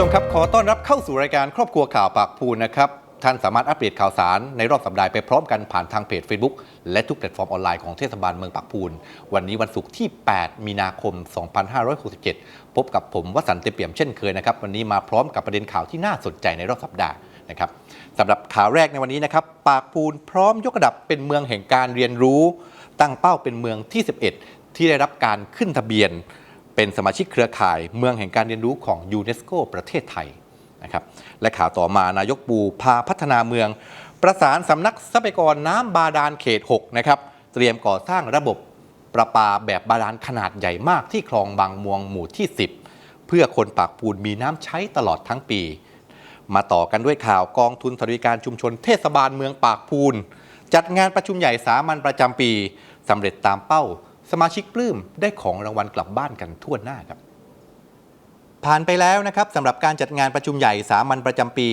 ชมครับ ขอต้อนรับเข้าสู่รายการครอบครัวข่าวปากพูนนะครับ ท่านสามารถอัปเดตข่าวสารในรอบสัปดาห์ไปพร้อมกันผ่านทางเพจ Facebook และทุกแพลตฟอร์มออนไลน์ของเทศบาลเมืองปากพูน วันนี้วันศุกร์ที่ 8 มีนาคม 2567 พบกับผมวสันต์เตเปี่ยมเช่นเคยนะครับ วันนี้มาพร้อมกับประเด็นข่าวที่น่าสนใจในรอบสัปดาห์นะครับสำหรับข่าวแรกในวันนี้นะครับ ปากพูนพร้อมยกระดับเป็นเมืองแห่งการเรียนรู้ ตั้งเป้าเป็นเมืองที่ 11 ที่ได้รับการขึ้นทะเบียน เป็นสมาชิกเครือข่ายเมืองแห่งการเรียนรู้ของยูเนสโกประเทศไทยนะครับและข่าวต่อมานายกปูพาพัฒนาเมือง ประสานสำนักทรัพยากรน้ำบาดาลเขต 6 นะครับ เตรียมก่อสร้างระบบประปาแบบบาดาลขนาดใหญ่มากที่คลองบางม่วงหมู่ที่ 10 เพื่อคนปากปูนมีน้ำใช้ตลอดทั้งปี มาต่อกันด้วยข่าวกองทุนสวัสดิการชุมชนเทศบาลเมืองปากพูน จัดงานประชุมใหญ่สามัญประจำปีสำเร็จตามเป้า สมาชิกปลื้มได้ของรางวัลกลับบ้านกันทั่วหน้าครับ ผ่านไปแล้วนะครับสำหรับการจัดงานประชุมใหญ่สามัญประจำปี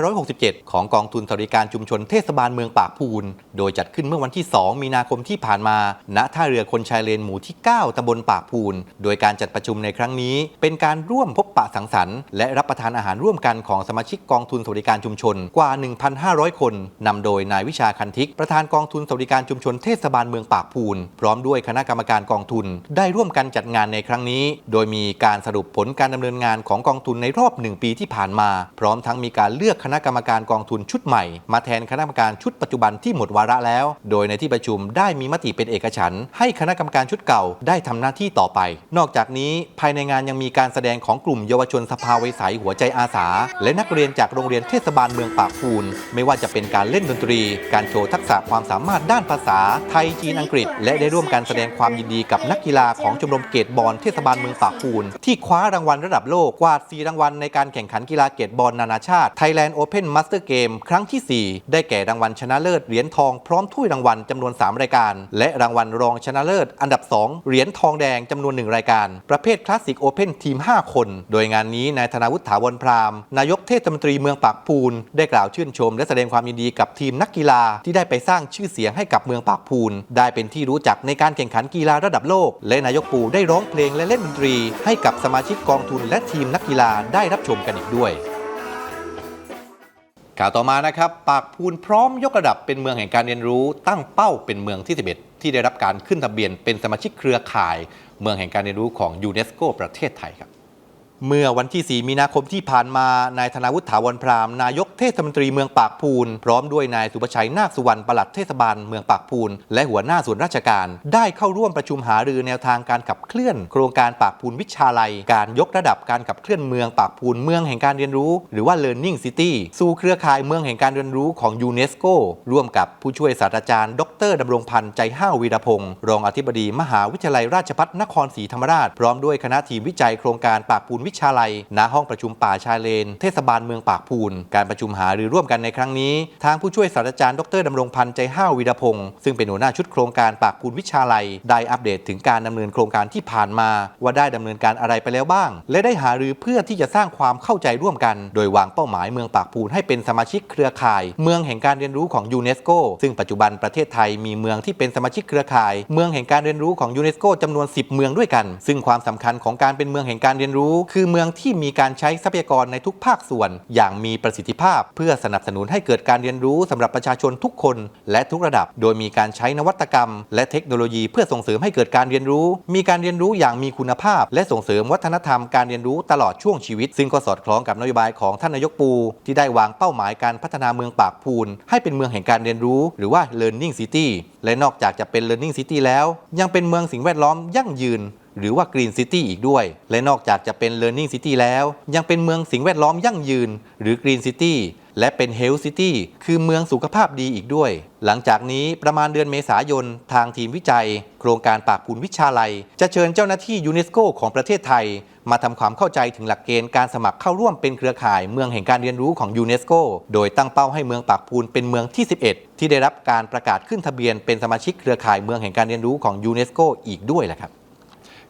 2567 ของกองทุนสวัสดิการชุมชนเทศบาลเมืองปากพูน โดยจัดขึ้นเมื่อวันที่ 2 มีนาคมที่ผ่านมา ณ ท่าเรือคนชายเลนหมู่ที่ 9ตำบลปากพูน โดยการจัดประชุมในครั้งนี้ เป็นการร่วมพบปะสังสรรค์และรับประทานอาหารร่วมกันของสมาชิกกองทุนสวัสดิการชุมชนกว่า 1,500 คนนำโดยนายวิชาคันทิก ประธานกองทุนสวัสดิการชุมชนเทศบาลเมืองปากพูน พร้อมด้วยคณะกรรมการกองทุน ได้ร่วมกันจัดงานในครั้งนี้ โดยมีการสรุปผลการดำเนินงานของกองทุนในรอบหนึ่งปีที่ผ่านมา พร้อมทั้งมีการเลือกคณะกรรมการกองทุนชุดใหม่ มาแทนคณะกรรมการชุดปัจจุบันที่หมดวาระแล้ว โดยในที่ประชุมได้มีมติเป็นเอกฉันท์ให้คณะกรรมการชุดเก่าได้ทำหน้าที่ต่อไป นอกจากนี้ภายในงานยังมีการแสดงของกลุ่มเยาวชนสภาวัยหัวใจอาสา และนักเรียนจากโรงเรียนเทศบาลเมืองปากพูน ไม่ว่าจะเป็นการเล่นดนตรี การโชว์ทักษะความสามารถด้านภาษา ไทยจีนอังกฤษ และได้ร่วมกันแสดงความยินดีกับนักกีฬาของชมรมเกตบอลเทศบาลเมืองปากพูน ที่คว้ารางวัลระดับโลกกวาด4รางวัลในการแข่งขันกีฬาเกตบอลนานาชาติ Thailand Open Master Game ครั้งที่ 4 ได้แก่รางวัลชนะเลิศเหรียญทองพร้อมถ้วยรางวัลจำนวน 3 รายการ และรางวัลรองชนะเลิศอันดับ 2 เหรียญทองแดงจำนวน 1 รายการ ประเภทคลาสสิกโอเพนทีม 5 คน โดยงานนี้นายธนาวุฒิถาวรพราม นายกเทศมนตรีเมืองปากพูน ได้กล่าวชื่นชม และแสดงความยินดีกับทีมนักกีฬาที่ได้ไปสร้างชื่อเสียงให้กับเมืองปากพูน ได้เป็นที่รู้จักในการแข่งขันกีฬาระดับโลก และนายกปูได้ร้องเพลงและเล่นดนตรี ให้กับสมาชิกกองทุนและทีมนักกีฬาได้รับชมกันอีกด้วยข่าวต่อมานะครับ ปากพูนพร้อมยกระดับเป็นเมืองแห่งการเรียนรู้ ตั้งเป้าเป็นเมืองที่ 11 ที่ได้รับการขึ้นทะเบียนเป็นสมาชิกเครือข่าย เมืองแห่งการเรียนรู้ของยูเนสโกประเทศไทยครับ เมื่อวันที่ 4 มีนาคมที่ผ่านมา นายธนาวุฒิถาวรพรามนายกเทศมนตรีเมืองปากพูน พร้อมด้วยนายสุประชัยนาคสุวรรณปลัดเทศบาลเมืองปากพูน และหัวหน้าส่วนราชการ ได้เข้าร่วมประชุมหารือแนวทางการขับเคลื่อน โครงการปากพูนวิชาลัย การยกระดับการขับเคลื่อนเมืองปากพูนเมืองแห่งการเรียนรู้ หรือว่า Learning City สู่เครือข่ายเมืองแห่งการเรียนรู้ของยูเนสโกร่วมกับผู้ช่วยศาสตราจารย์ ดรดำรงพันธ์ใจห้าววีรพงศ์รองอธิบดีมหาวิทยาลัยราชภัฏนครศรีธรรมราช พร้อมด้วยคณะทีมวิจัยโครงการปากพูนวิชาลัย ณ ห้องประชุมป่าชายเลน เทศบาลเมืองปากพูน การประชุมหารือร่วมกันในครั้งนี้ ทางผู้ช่วยศาสตราจารย์ดรดำรงพันธ์ใจห้าววีรพงศ์ซึ่งเป็นหัวหน้าชุดโครงการปากพูนวิชาลัย ได้อัปเดตถึงการดำเนินโครงการที่ผ่านมา ว่าได้ดำเนินการอะไรไปแล้วบ้าง และได้หารือเพื่อที่จะสร้างความเข้าใจร่วมกัน โดยวางเป้าหมายเมืองปากพูนให้เป็นสมาชิกเครือข่าย เมืองแห่งการเรียนรู้ของยูเนสโกซึ่งปัจจุบันประเทศไทยมีเมืองที่เป็นสมาชิกเครือข่าย เมืองแห่งการเรียนรู้ของยูเนสโกจำนวน 10 เมืองด้วยกัน ซึ่งความสำคัญของการเป็นเมืองแห่งการเรียนรู้ คือือเมืองที่มีการใช้ทรัพยากรในทุกภาคส่วน อย่างมีประสิทธิภาพ เพื่อสนับสนุนให้เกิดการเรียนรู้สำหรับประชาชนทุกคน และทุกระดับ โดยมีการใช้นวัตกรรม และเทคโนโลยีเพื่อส่งเสริมให้เกิดการเรียนรู้ มีการเรียนรู้อย่างมีคุณภาพ และส่งเสริมวัฒนธรรมการเรียนรู้ตลอดช่วงชีวิต ซึ่งก็สอดคล้องกับนโยบายของท่านนายกปู ที่ได้วางเป้าหมายการพัฒนาเมืองปากพูน ให้เป็นเมืองแห่งการเรียนรู้ หรือว่า learning city และนอกจากจะเป็น learning city แล้ว ยังเป็นเมืองสิ่งแวดล้อมยั่งยืน หรือว่า Green City อีกด้วย และนอกจากจะเป็น Learning City แล้ว ยังเป็นเมืองสิ่งแวดล้อมยั่งยืน หรือ Green City และเป็น Health City คือเมืองสุขภาพดีอีกด้วย หลังจากนี้ประมาณเดือนเมษายน ทางทีมวิจัย โครงการปากพูนวิชาลัย จะเชิญเจ้าหน้าที่ยูเนสโกของประเทศไทย มาทำความเข้าใจถึงหลักเกณฑ์การสมัครเข้าร่วมเป็นเครือข่ายเมืองแห่งการเรียนรู้ของยูเนสโกโดยตั้งเป้าให้เมืองปากพูนเป็นเมืองที่ 11 ที่ได้รับการประกาศขึ้นทะเบียนเป็นสมาชิกเครือข่ายเมืองแห่งการเรียนรู้ของยูเนสโกอีกด้วยแหละครับ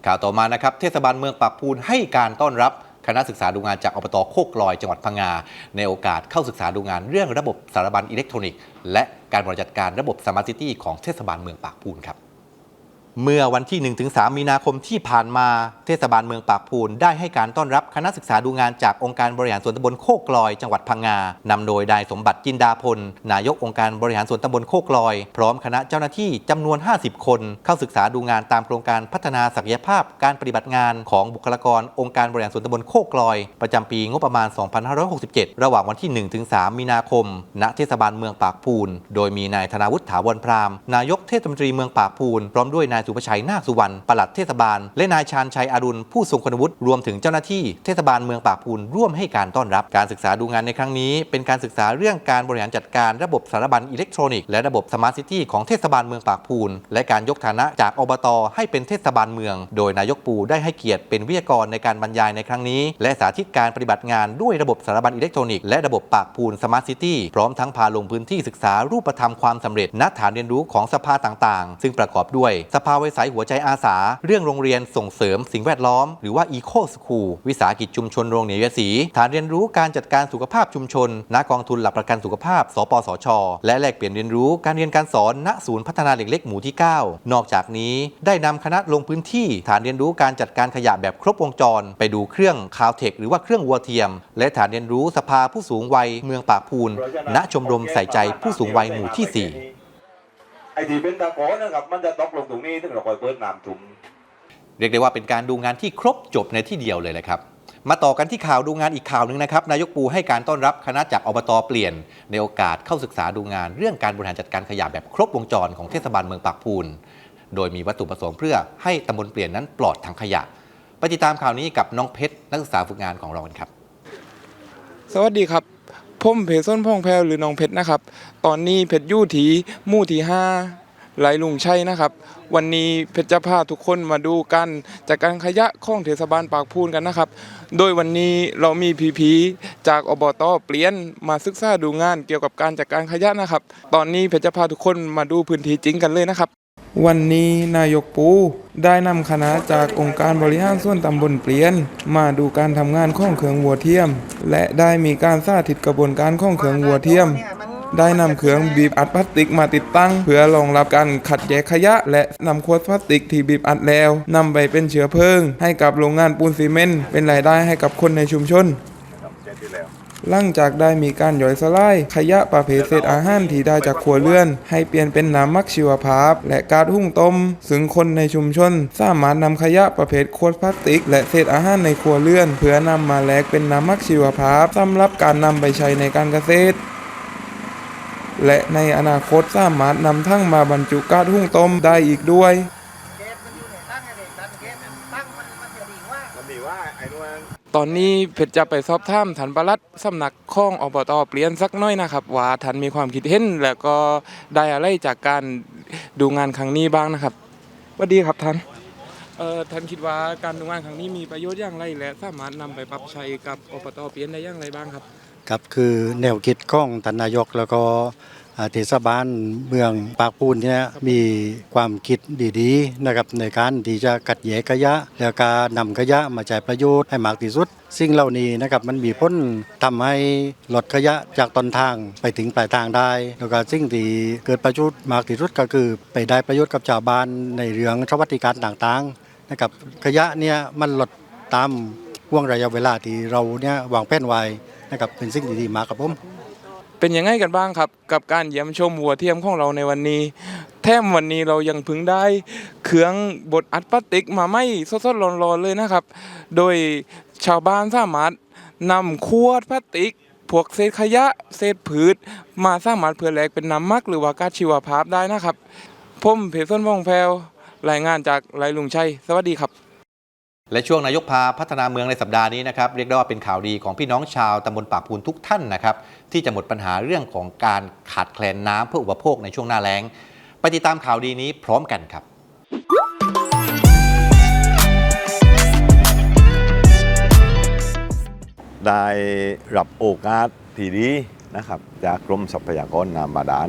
ข่าวต่อมานะครับเทศบาลเมืองปากพูนให้การต้อนรับคณะศึกษาดูงานจากอบตโคกลอยจังหวัดพังงา ในโอกาสเข้าศึกษาดูงานเรื่องระบบสารบัญอิเล็กทรอนิกส์ และการบริหารจัดการระบบสมาร์ทซิตี้ของเทศบาลเมืองปากพูนครับ เมื่อวันที่ 1-3 มีนาคมที่ผ่านมาเทศบาลเมืองปากพูน ได้ให้การต้อนรับคณะศึกษาดูงานจากองค์การบริหารส่วนตำบลโคกลอยจังหวัดพังงานำโดยนายสมบัติจินดาพล นายกองค์การบริหารส่วนตำบลโคกลอย พร้อมคณะเจ้าหน้าที่จำนวน 50 คน เข้าศึกษาดูงานตามโครงการพัฒนาศักยภาพ การปฏิบัติงานของบุคลากรองค์การบริหารส่วนตำบลโคกลอย ประจำปีงบประมาณ 2567 ระหว่างวันที่ 1-3 มีนาคม ณเทศบาลเมืองปากพูน โดยมีนายธนาวุฒิถาวรพรามนายกเทศมนตรีเมืองปากพูนพร้อมด้วยนายสุภชัยนาคสุวรรณปลัดเทศบาล และนายชาญชัยอรุณผู้ทรงคุณวุฒิรวมถึงเจ้าหน้าที่เทศบาลเมืองปากพูนร่วมให้การต้อนรับการศึกษาดูงานในครั้งนี้ เป็นการศึกษาเรื่องการบริหารจัดการระบบสารบัญอิเล็กทรอนิกส์และระบบสมาร์ทซิตี้ของเทศบาลเมืองปากพูนและการยกฐานะจากอบต ให้เป็นเทศบาลเมือง โดยนายกปูได้ให้เกียรติเป็นวิทยากรในการบรรยายในครั้งนี้ และสาธิตการปฏิบัติงานด้วยระบบสารบัญอิเล็กทรอนิกส์และระบบปากพูนสมาร์ทซิตี้พร้อมทั้งพาลงพื้นที่ศึกษารูปธรรมความสำเร็จณฐานเรียนรู้ของสภาต่างๆ ซึ่งประกอบด้วยสภาไว้สายหัวใจอาสา เรื่องโรงเรียนส่งเสริมสิ่งแวดล้อม หรือว่า Eco School วิสาหกิจชุมชนโรงเหนียสีฐานเรียนรู้การจัดการสุขภาพชุมชนณกองทุนหลักประกันสุขภาพ สปสช และแลกเปลี่ยนเรียนรู้การเรียนการสอนณศูนย์พัฒนาเด็กเล็กหมู่ที่ 9 นอกจากนี้ได้นำคณะลงพื้นที่ ฐานเรียนรู้การจัดการขยะแบบครบวงจร ไปดูเครื่องคาวเทคหรือว่าเครื่องวัวเทียม และฐานเรียนรู้สภาผู้สูงวัยเมืองปากพูน ณชมรมใส่ใจผู้สูงวัยหมู่ที่สี่ไอ้ที่เป็นตะโกนนะครับมันจะตกลง นี้ถึงเราคอยเปิดน้ำจุ่มเรียกได้ว่าเป็นการดูงานที่ครบจบในที่เดียวเลยแหละครับ มาต่อกันที่ข่าวดูงานอีกข่าวหนึ่งนะครับนายกปูให้การต้อนรับคณะจากอบตเปลี่ยน ในโอกาสเข้าศึกษาดูงาน เรื่องการบริหารจัดการขยะแบบครบวงจรของเทศบาลเมืองปากพูน โดยมีวัตถุประสงค์เพื่อให้ตำบลเปลี่ยนนั้นปลอดทางขยะไปติดตามข่าวนี้กับน้องเพชรนักศึกษาฝึกงานของเรากันครับ สวัสดีครับผมเพชรส้นพองแพรวหรือน้องเพชรนะครับ ตอนนี้เพชรอยู่ที่หมู่ที่ห้า ไหลลุงชัยนะครับ วันนี้เพชรพาทุกคนมาดูกันจากการขยะของเทศบาลปากพูนกันนะครับ โดยวันนี้เรามีพีพีจากอบตเปลี่ยนมาศึกษาดูงานเกี่ยวกับการจัดการขยะนะครับ ตอนนี้เพชรพาทุกคนมาดูพื้นที่จริงกันเลยนะครับ วันนี้นายกปูได้นำคณะจากองค์การบริหารส่วนตำบลเปลี่ยน มาดูการทำงานของเครื่องวัวเทียม และได้มีการสาธิตกระบวนการของเครื่องวัวเทียม ได้นำเครื่องบีบอัดพลาสติกมาติดตั้ง เพื่อรองรับการขัดแยกขยะ และนำขวดพลาสติกที่บีบอัดแล้วนำไปเป็นเชื้อเพลิง ให้กับโรงงานปูนซีเมนต์เป็นรายได้ให้กับคนในชุมชนหลังจากได้มีการย่อยสลายขยะประเภทเศษอาหารที่ได้จากครัวเรือน ให้เปลี่ยนเป็นน้ำมักชีวภาพ และกาซหุงต้มซึ่งคนในชุมชน สามารถนำขยะประเภทขวดพลาสติก และเศษอาหารในครัวเรือน เพื่อนำมาแลกเป็นน้ำมักชีวภาพสำหรับการนำไปใช้ในการเกษตร และในอนาคตสามารถนำทั้งมาบรรจุก๊าซหุงต้มได้อีกด้วยตอนนี้เพชรจะไปสอบถามท่านประลัดสำนักข้องอบตเปลี่ยนสักน้อยนะครับ ว่าท่านมีความคิดเห็นแล้วก็ได้อะไรจากการดูงานครั้งนี้บ้างนะครับสวัสดีครับท่านเอ่อท่านคิดว่าการดูงานครั้งนี้มีประโยชน์อย่างไร และสามารถนำไปปรับใช้กับอบตเปลี่ยนได้อย่างไรบ้างครับ ครับคือแนวคิดของท่านนายกแล้วก็อ่าเทศบาลเมืองปากปูนเนี่ยมีความคิดดีๆนะครับในการที่จะกัดแยกขยะ แล้วก็นำขยะมาใช้ประโยชน์ให้มากที่สุด สิ่งเหล่านี้นะครับมันมีผลทำให้ลดขยะจากต้นทางไปถึงปลายทางได้ แล้วก็สิ่งที่เกิดประโยชน์มากที่สุดก็คือ ไปได้ประโยชน์กับชาวบ้านในเรื่องสวัสดิการต่างๆนะครับขยะเนี่ยมันลดตามห่วงระยะเวลาที่เราเนี่ยวางแผนไว้ นะครับเป็นสิ่งดีๆมากครับผมเป็นยังไงกันบ้างครับ กับการเยี่ยมชมหัวเทียมของเราในวันนี้แถมวันนี้เรายังพึงได้ เครื่องบดอัดพลาสติกมาไม่สดๆร้อนๆเลยนะครับ โดยชาวบ้านสามารถนำขวดพลาสติกพวกเศษขยะเศษพืช มาสามารถเพื่อแลกเป็นน้ำมักหรือว่ากาชีวภาพได้นะครับผมเพชรส้นพองแพรวรายงานจากไรลุงชัย สวัสดีครับ และช่วงนายกพาพัฒนาเมืองในสัปดาห์นี้นะครับเรียกได้ว่าเป็นข่าวดีของพี่น้องชาวตำบลปากพูนทุกท่านนะครับที่จะหมดปัญหาเรื่องของการขาดแคลนน้ำเพื่ออุปโภคในช่วงหน้าแล้ง ไปติดตามข่าวดีนี้พร้อมกันครับได้รับโอกาสที่ดีนะครับจากกรมทรัพยากรน้ำบาดาล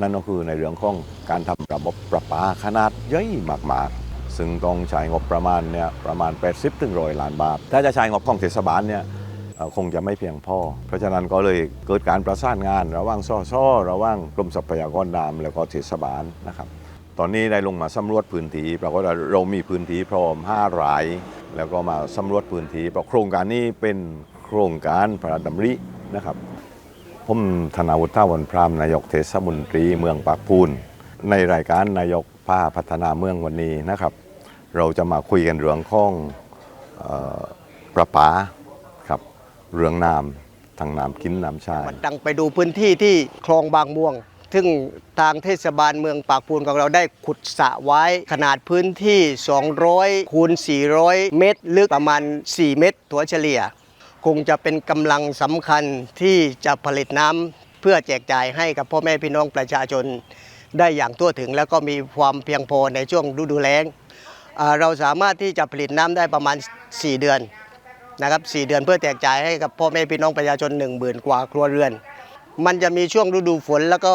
นั่นก็คือในเรื่องของการทำระบบประปาขนาดใหญ่มากๆ ซึ่งต้องใช้งบประมาณเนี่ยประมาณ 80ถึงร้อยล้านบาท ถ้าจะใช้งบของเทศบาลเนี่ยคงจะไม่เพียงพอ เพราะฉะนั้นก็เลยเกิดการประสานงาน ระหว่างซ่อซ่อระหว่างกรมทรัพยากรน้ำแล้วก็เทศบาลนะครับ ตอนนี้ได้ลงมาสำรวจพื้นที่ปรากฏว่าเรามีพื้นที่พร้อม5ราย แล้วก็มาสำรวจพื้นที่เพราะโครงการนี้เป็นโครงการพระราชดำรินะครับผมธนาวุฒิท่าวันพรามนายกเทศมนตรีเมืองปากพูนในรายการนายกพาพัฒนาเมืองวันนี้นะครับ เราจะมาคุยกันเรื่องของออประปาครับเรื่องน้ำทางน้ำกินน้ำชามันดังไปดูพื้นที่ที่คลองบางม่วง ซึ่งทางเทศบาลเมืองปากพูนของเราได้ขุดสระไว้ขนาดพื้นที่ 200 คูณ 400 เมตร ลึกประมาณ 4 เมตร ถัวเฉลี่ย คงจะเป็นกำลังสำคัญที่จะผลิตน้ำเพื่อแจกจ่ายให้กับพ่อแม่พี่น้องประชาชนได้อย่างทั่วถึงแล้วก็มีความเพียงพอในช่วงฤดูแล้ง เราสามารถที่จะผลิตน้ำได้ประมาณ 4 เดือนนะครับสเดือนเพื่อแจกจ่ายให้กับพ่อแม่พี่น้องประชาชน 1 0,000 กว่าครัวเรือน มันจะมีช่วงฤดูฝนแล้วก็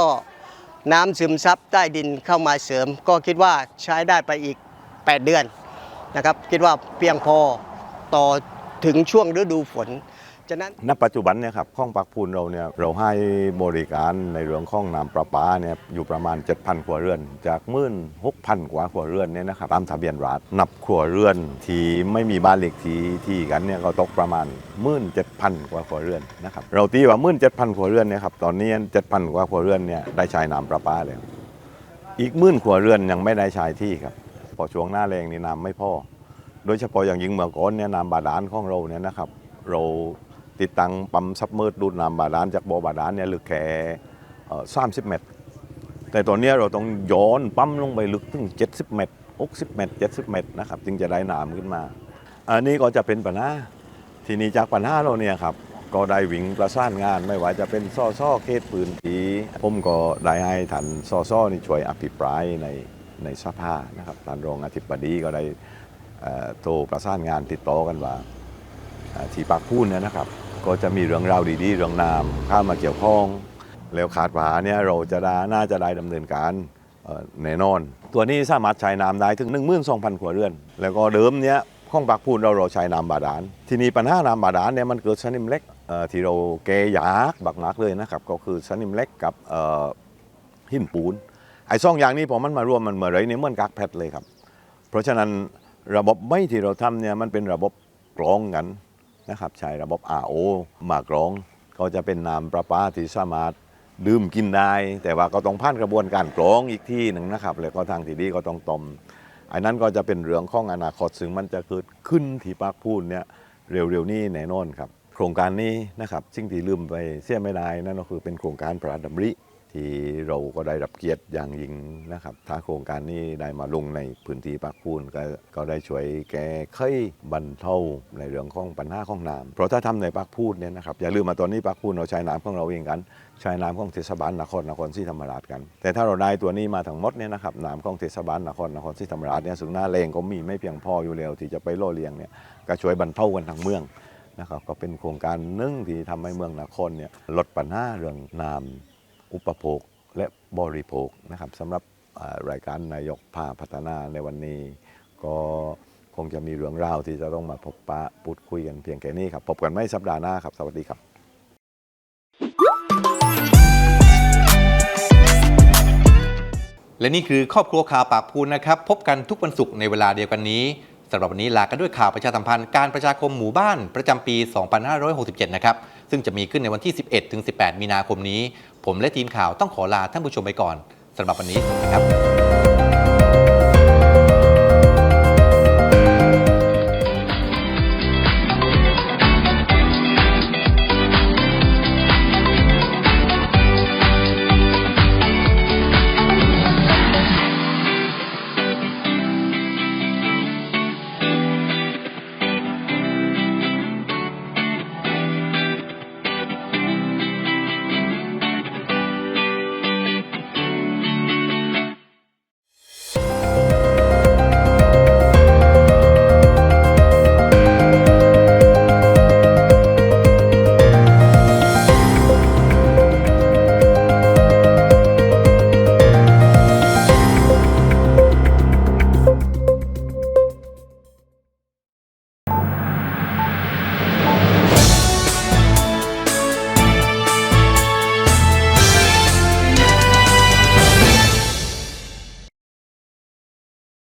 น้ำซึมซับใต้ดินเข้ามาเสริม ก็คิดว่าใช้ได้ไปอีก 8 เดือนนะครับ คิดว่าเพียงพอต่อถึงช่วงฤดูฝน ฉะนั้นณปัจจุบันเนี่ยครับข้องปากพูนเราเนี่ยเราให้บริการในเรื่องข้องน้ำประปาเนี่ยอยู่ประมาณ 7,000 ครัวเรือน จากมื่นหกพันกว่าครัวเรือนเนี่ยนะครับตามทะเบียนรัฐนับครัวเรือนที่ไม่มีบ้านเลขที่ที่กันเนี่ยก็ตกประมาณมื่นเจ็ดพันกว่าครัวเรือนนะครับเราตีว่ามื่นเจ็ดพันครัวเรือนเนี่ยครับตอนนี้เจ็ดพันกว่าครัวเรือนเนี่ยได้ใช้น้ำประปาแล้วอีกมื่นครัวเรือนยังไม่ได้ใช้ที่ครับพอช่วงหน้าแรงนี่น้ำไม่พอโดยเฉพาะอย่างยิ่งเมื่อก่อนเนี่ยน้ำบาดาลของเราเนี่ยนะครับเรา ติดตั้งปั๊มซับเมอร์ดูดน้ำบาดาลจากบ่อบาดาลเนี่ยลึกแค่สามสิบเมตร แต่ตอนนี้เราต้องย้อนปั๊มลงไปลึกถึง 70 เมตร 60 เมตร 70 เมตรนะครับจึงจะได้น้ำขึ้นมา อันนี้ก็จะเป็นปัญหาทีนี้จากปัญหาเราเนี่ยครับก็ได้วิ่งประสานงานไม่ว่าจะเป็นซ่อซ่อเขตปืนทีผมก็ได้ให้ท่านซ่อซ่อนี่ช่วยอภิปรายในในสภานะครับท่านรองอธิบดีก็ได้โทรประสานงานติดต่อกันว่าที่ปากพูนเนี่ยนะครับ ก็จะมีเรื่องราวดีๆเรื่องน้ำเข้ามาเกี่ยวข้อง แล้วคาดว่าเนี่ยเราจะได้น่าจะได้ดำเนินการแน่นอน ตัวนี้สามารถใช้น้ำได้ถึง 12,000ครัวเรือน แล้วก็เดิมเนี่ยข้องปากพูนเราเราใช้น้ำบาดาลทีนี้ปัญหาน้ำบาดาลเนี่ยมันเกิดสนิมเล็กที่เราแก้ยากบักนักเลยนะครับก็คือสนิมเล็กกับหินปูนไอ้สองอย่างนี้พอมันมารวมมันเหมือนไรเนี่ยเหมือนกักแพทเลยครับ เพราะฉะนั้นระบบไม่ที่เราทำเนี่ยมันเป็นระบบกรองกัน นะครับใช้ระบบ RO มากรอง ก็จะเป็นน้ำประปาที่สามารถดื่มกินได้ แต่ว่าก็ต้องผ่านกระบวนการกรองอีกที่หนึ่งนะครับแล้วก็ทางที่ดีก็ต้องต้มอันนั้นก็จะเป็นเรื่องของอนาคตซึ่งมันจะเกิดขึ้นที่ปากพูนเนี่ยเร็วๆนี้แน่นอนครับ โครงการนี้นะครับสิ่งที่ลืมไปเสียไม่ได้นั่นก็คือเป็นโครงการพระราชดำริ ที่เราก็ได้รับเกียรติอย่างยิ่งนะครับถ้าโครงการนี้ได้มาลงในพื้นที่ปากพูนก็ก็ได้ช่วยแก้ไขบรรเทาในเรื่องของปัญหาของน้ำเพราะถ้าทำในปากพูนเนี่ยนะครับอย่าลืมมาตอนนี้ปากพูนเราใช้น้ำของเราเองกัน ใช้น้ำของเทศบาลนครนครศรีธรรมราชกัน แต่ถ้าเราได้ตัวนี้มาทั้งหมดเนี่ยนะครับน้ำของเทศบาลนครนครศรีธรรมราชเนี่ยซึ่งหน้าแรงก็มีไม่เพียงพออยู่แล้วที่จะไปโล่เลียงเนี่ยก็ช่วยบรรเทากันทั้งเมืองนะครับก็เป็นโครงการหนึ่งที่ทำให้เมืองนครเนี่ยลดปัญหาเรื่องน้ำ อุปโภคและบริโภคนะครับสำหรับรายการนายกพาพัฒนาในวันนี้ ก็คงจะมีเรื่องราวที่จะต้องมาพบปะพูดคุยกันเพียงแค่นี้ครับ พบกันไม่สัปดาห์หน้าครับ สวัสดีครับและนี่คือครอบครัวข่าวปากพูนนะครับ พบกันทุกวันศุกร์ในเวลาเดียวกันนี้สำหรับวันนี้ลากันด้วยข่าวประชาสัมพันธ์การประชาคมหมู่บ้านประจำปี 2567 นะครับ ซึ่งจะมีขึ้นในวันที่ 11 ถึง 18 มีนาคมนี้ ผมและทีมข่าวต้องขอลาท่านผู้ชมไปก่อนสำหรับวันนี้สวัสดีครับ